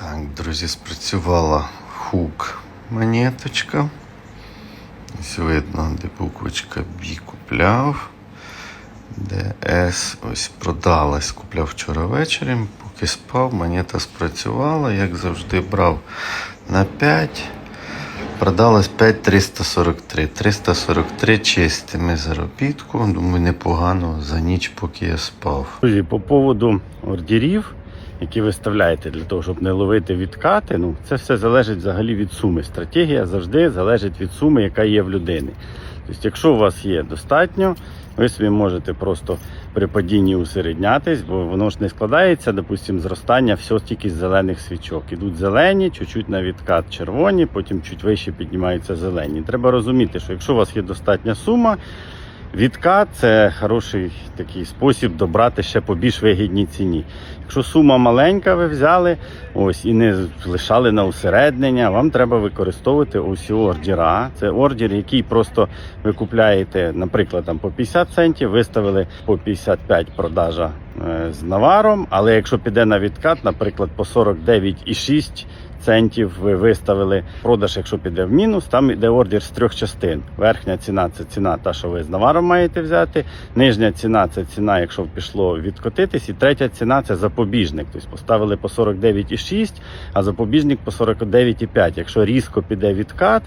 Так, друзі, спрацювала хук монеточка. Ось видно, де буквочка B купляв. Де S ось продалась. Купляв вчора ввечері, поки спав, монета спрацювала. Як завжди, брав на 5. Продалась 5,343. 343 чистими заробітку. Думаю, непогано за ніч, поки я спав. Друзі, по поводу ордерів, які ви вставляєте для того, щоб не ловити відкати, ну це все залежить взагалі від суми. Стратегія завжди залежить від суми, яка є в людини. Тобто, якщо у вас є достатньо, ви собі можете просто при падінні усереднятись, бо воно ж не складається, допустимо, зростання все тільки з зелених свічок. Ідуть зелені, чуть-чуть на відкат червоні, потім чуть вище піднімаються зелені. Треба розуміти, що якщо у вас є достатня сума, Відкат це хороший такий спосіб добрати ще по більш вигідній ціні. Якщо сума маленька, ви взяли ось і не лишали на усереднення, вам треба використовувати ось ордера. Це ордер, який просто ви купляєте, наприклад, там по 50 центів, виставили по 55 продажа е, з наваром. Але якщо піде на відкат, наприклад, по 49,6 центів ви виставили продаж, якщо піде в мінус, там йде ордер з трьох частин. Верхня ціна це ціна, та, що ви з наваром маєте взяти. Нижня ціна це ціна, якщо пішло відкотитись. І третя ціна це запобіжник. Тобто поставили по 49,6, а запобіжник по 49,5. Якщо різко піде відкат,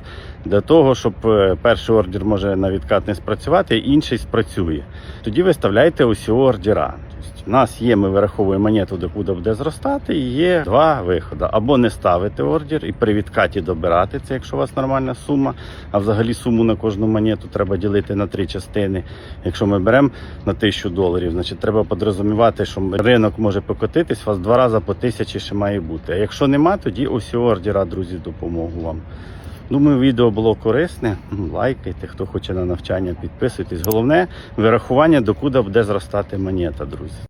для того, щоб е, перший ордер може на відкат не спрацювати, інший спрацює. Тоді виставляйте усі ордера. Тобто, у нас є, ми вираховуємо монету, до куди буде зростати, і є два виходи. Або не ставити ордер і при відкаті добирати це, якщо у вас нормальна сума. А взагалі суму на кожну монету треба ділити на три частини. Якщо ми беремо на тисячу доларів, значить треба подрозумівати, що ринок може покотитись, у вас два рази по тисячі ще має бути. А якщо нема, тоді ось ордера, друзі, допомогу вам. Думаю, відео було корисне. Ну, Лайкайте, хто хоче на навчання, підписуйтесь. Головне вирахування, докуди буде зростати монета, друзі.